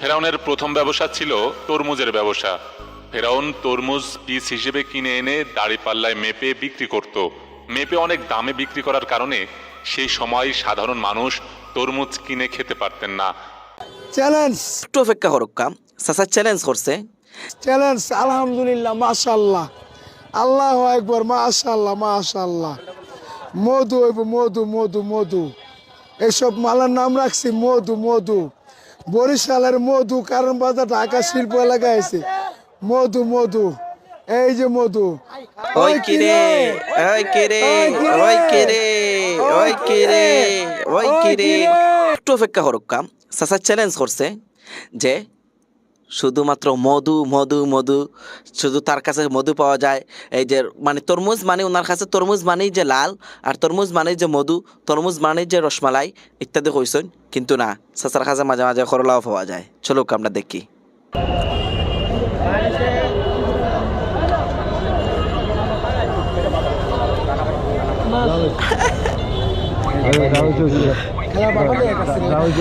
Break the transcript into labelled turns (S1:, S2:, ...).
S1: ফেরাউনের প্রথম ব্যবসা ছিল তরমুজের ব্যবসা। ফেরাউন তরমুজ পিস হিসেবে কিনে এনে দাড়িপাল্লায় মেপে বিক্রি করত। মেপে অনেক দামে বিক্রি করার কারণে সেই সময় সাধারণ মানুষ তরমুজ কিনে খেতে পারতেন না।
S2: চ্যালেঞ্জ।
S3: একটু অপেক্ষা করুক কাম। চাচা চ্যালেঞ্জ করছে।
S2: চ্যালেঞ্জ আলহামদুলিল্লাহ মাশাল্লাহ আল্লাহ একবার মাশাল্লাহ মাশাল্লাহ মধু মধু মধু মধু। এসব মালার নাম রাখছি মধু মধু। বরিশালের মধু কারণ বাজার ঢাকা শিল্প এলাকায় আছে। মধু মধু এই যে মধু।
S3: ওই কিরে ওই কিরে ওই কিরে ওই কিরে ওই কিরে একটু অপেক্ষা করুক কাম। চাচা চ্যালেঞ্জ করছে যে শুধুমাত্র মধু মধু মধু শুধু তার কাছে মধু পাওয়া যায়। এই যে মানে তরমুজ মানে ওনার কাছে তরমুজ মানেই যে লাল আর তরমুজ মানেই যে মধু তরমুজ মানেই যে রসমালাই ইত্যাদি কইসন কিন্তু না চাচার কাছে মাঝে মাঝে করলাও পাওয়া যায়। চলো আমরা দেখি।